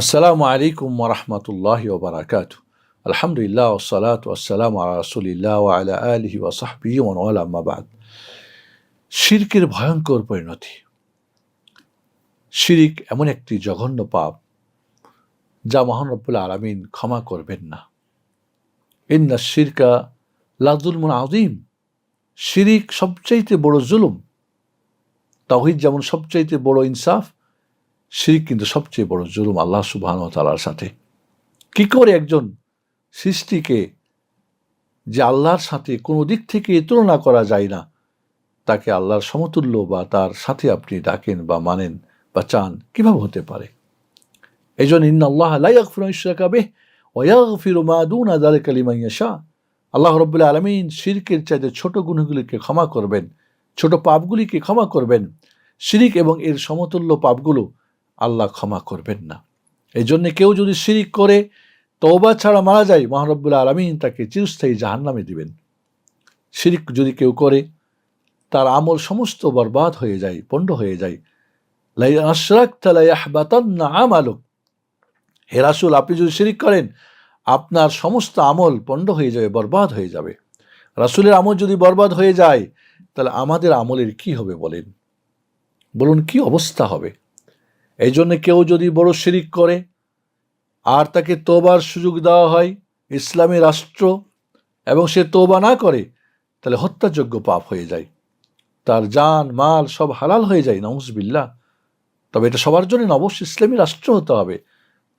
আসসালামু আলাইকুম ওরহমতুল্লাহ ওবরাকাত আলহামদুলিল্লাহ ওসালাত ওসালাম রসুলিল্লাহ আলা আলহি ওসাহবি ওয়ালামাবাদ শিরকের ভয়ঙ্কর পরিণতি। শিরিক এমন একটি জঘন্য পাপ, যা মহানব্বুল্লা আলমিন ক্ষমা করবেন না। ইন্না শিরকা লাজুলমুন আজিম শিরিক সবচাইতে বড় জুলুম। তাহিদ যেমন সবচাইতে বড় ইনসাফ শিরিক কিন্তু সবচেয়ে বড় জুলুম আল্লাহ সুবাহন তালার সাথে। কি করে একজন সৃষ্টিকে যে আল্লাহর সাথে কোনো দিক থেকে তুলনা করা যায় না, তাকে আল্লাহর সমতুল্য বা তার সাথে আপনি ডাকেন বা মানেন বা চান, কীভাবে হতে পারে? এই জন্য ইন্না আল্লাহ লাইয়াকফিরাকাবে ওয়াগফির মাদুন আদালে কালিমাইয়াশা আল্লাহ রব্বুল্লাহ আলমিন শিরকের চাইতে ছোট গুণগুলিকে ক্ষমা করবেন, ছোট পাপগুলিকে ক্ষমা করবেন। শিরিক এবং এর সমতুল্য পাপগুলো আল্লাহ ক্ষমা করবেন না। এই জন্যে কেউ যদি শিরিক করে, তওবা ছাড়া মারা যায় মহারব্বুল্লাহ আলমিন তাকে চিরস্থায়ী জাহান্নামে দিবেন। শিরিক যদি কেউ করে, তার আমল সমস্ত বরবাদ হয়ে যায়, পণ্ড হয়ে যায়। লাই আশরাক হে রাসুল, আপনি যদি শিরিক করেন, আপনার সমস্ত আমল পণ্ড হয়ে যাবে, বরবাদ হয়ে যাবে। রাসুলের আমল যদি বরবাদ হয়ে যায়, তাহলে আমাদের আমলের কি হবে বলেন? বলুন, কি অবস্থা হবে? এই জন্য কেউ যদি বড় শিরিক করে, আর তাকে তোবার সুযোগ দেওয়া হয় ইসলামী রাষ্ট্র, এবং সে তোবা না করে, তাহলে হত্যাযোগ্য পাপ হয়ে যায়। তার জান, মাল সব হালাল হয়ে যায় নমসবিল্লা তবে এটা সবার জন্য অবশ্যই ইসলামী রাষ্ট্র হতে হবে।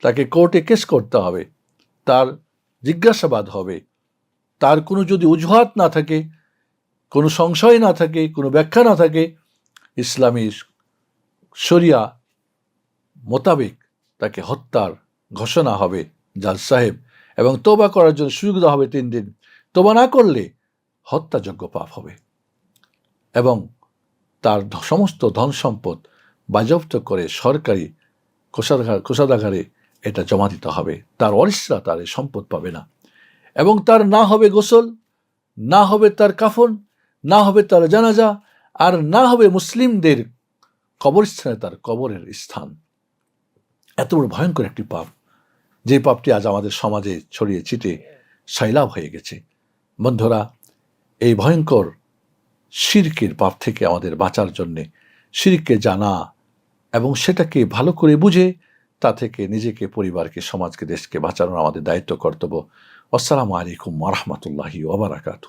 তাকে কোর্টে কেস করতে হবে। তার জিজ্ঞাসাবাদ হবে। তার কোনো যদি অজুহাত না থাকে, কোনো সংশয় না থাকে, কোনো ব্যাখ্যা না থাকে, ইসলামী শরিয়া মোতাবেক তাকে হত্যার ঘোষণা হবে জাজ সাহেব এবং তোবা করার জন্য সুযোগ দেওয়া হবে তিন দিন। তোবা না করলে হত্যাযোগ্য পাপ হবে এবং তার সমস্ত ধন সম্পদ বাজপ্ত করে সরকারি কোষাধার কোষাধাগারে এটা জমা দিতে হবে। তার অরিসরা তার এই সম্পদ পাবে না। এবং তার না হবে গোসল, না হবে তার কাফন, না হবে তার জানাজা, আর না হবে মুসলিমদের কবরস্থানে তার কবরের স্থান। এত বড় ভয়ঙ্কর একটি পাপ। যে পাপটি আজ আমাদের সমাজে ছড়িয়ে ছিটে সাইলাভ হয়ে গেছে। বন্ধুরা, এই ভয়ঙ্কর শিরকের পাপ থেকে আমাদের বাঁচার জন্যে শিরকে জানা এবং সেটাকে ভালো করে বুঝে তা থেকে নিজেকে, পরিবারকে, সমাজকে, দেশকে বাঁচানোর আমাদের দায়িত্ব, কর্তব্য। আসসালামু আলাইকুম রহমতুল্লাহি ওবরাকাতু